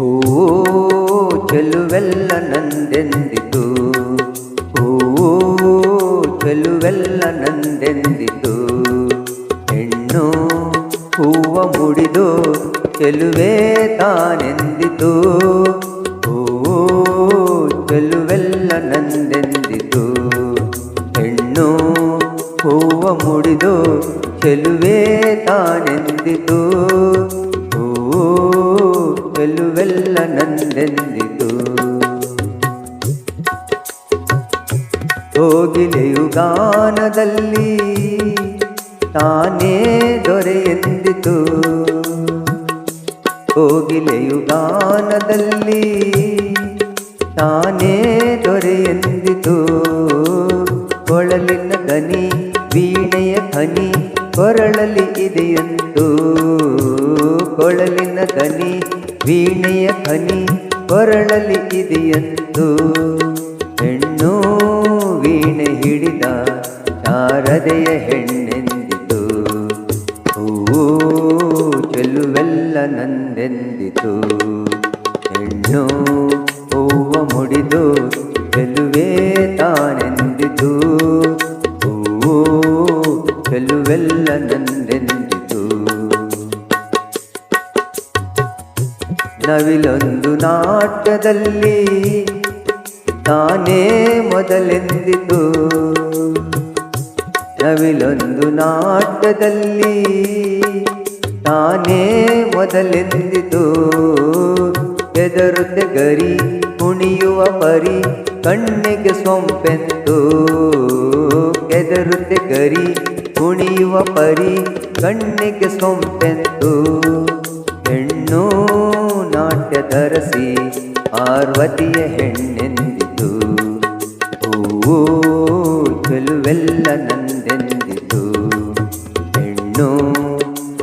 ಓ ಚೆಲುವೆಲ್ಲ ನಂದೆಂದಿತು. ಓ ಚೆಲುವೆಲ್ಲ ನಂದೆಂದಿತು. ಹೆಣ್ಣು ಹೂವ ಮುಡಿದು ಚೆಲುವೆ ತಾನೆಂದಿತು. ಓ ಚೆಲುವೆಲ್ಲ ನಂದೆಂದಿತು. ಹೆಣ್ಣು ಹೂವ ಮುಡಿದು ಚೆಲುವೆ ತಾನೆಂದಿತು. ಓ ಚೆಲುವೆಲ್ಲ ನಂದೆಂದಿತು ಗಾನದಲ್ಲಿ ತಾನೇ ದೊರೆಯೆಂದಿತು ಗಾನದಲ್ಲಿ ತಾನೇ ದೊರೆಯೆಂದಿತು ಕೊಳಲಿನ ದನಿ, ವೀಣೆಯ ಧನಿ ಕೊರಳಲಿ ಇದೆಯಂತೂ ಕೊಳಲಿನ ದನಿ ವೀಣೆಯ ಹನಿ ಕೊರಳಲಿ ಇದೆಯಂತು ಹೆಣ್ಣು ವೀಣೆ ಹಿಡಿದ ಶಾರದೆಯ ಹೆಣ್ಣೆಂದಿತು. ಹೂವು ಚೆಲುವೆಲ್ಲ ನಂದೆಂದಿತು. ಹೆಣ್ಣು ಹೂವ ಮುಡಿದು ಚೆಲುವೇ ತಾನೆಂದಿತು. ಹೂವು ಚೆಲುವೆಲ್ಲ ನಂದೆಂದಿತು. ನವಿಲೊಂದು ನಾಟ್ಯದಲ್ಲಿ ತಾನೇ ಮೊದಲೆಂದಿತು. ನವಿಲೊಂದು ನಾಟ್ಯದಲ್ಲಿ ತಾನೇ ಮೊದಲೆಂದಿತು. ಎದರುತ್ತೆ ಗರಿ ಕುಣಿಯುವ ಪರಿ ಕಣ್ಣಿಗೆ ಸೊಂಪೆಂದು ಎದರುತ್ತೆ ಗರಿ ಕುಣಿಯುವ ಪರಿ ಕಣ್ಣಿಗೆ ಸೊಂಪೆಂತು. ಹೆಣ್ಣು ನಾಟ್ಯ ತರಸಿ ಪಾರ್ವತಿಯ ಹೆಣ್ಣೆಂದಿತು. ಹೂವು ಚೆಲುವೆಲ್ಲ ನಂದೆಂದಿತು. ಹೆಣ್ಣು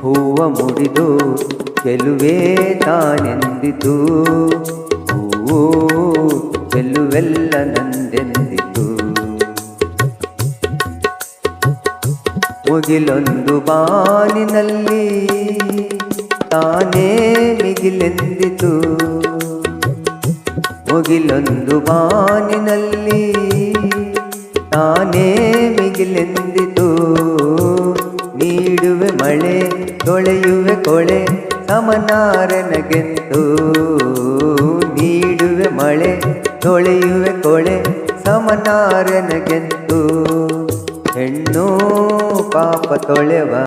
ಹೂವ ಮುಡಿದು ಚೆಲುವೆ ತಾನೆಂದಿತು. ಹೂವು ಚೆಲುವೆಲ್ಲ ನಂದೆಂದಿತು. ಮುಗಿಲೊಂದು ಬಾನಿನಲ್ಲಿ ಮಿಗಿಲೆಂದಿತು. ಮುಗಿಲೊಂದು ಬಾನಿನಲ್ಲಿ ತಾನೇ ಮಿಗಿಲೆಂದಿತು. ನೀಡುವೆ ಮಳೆ, ತೊಳೆಯುವೆ ಕೊಳೆ ಸಮನಾರನಗೆಂದು ನೀಡುವೆ ಮಳೆ, ತೊಳೆಯುವೆ ಕೊಳೆ ಸಮನಾರನಗೆಂದು ಹೆಣ್ಣು ಪಾಪ ತೊಳೆವ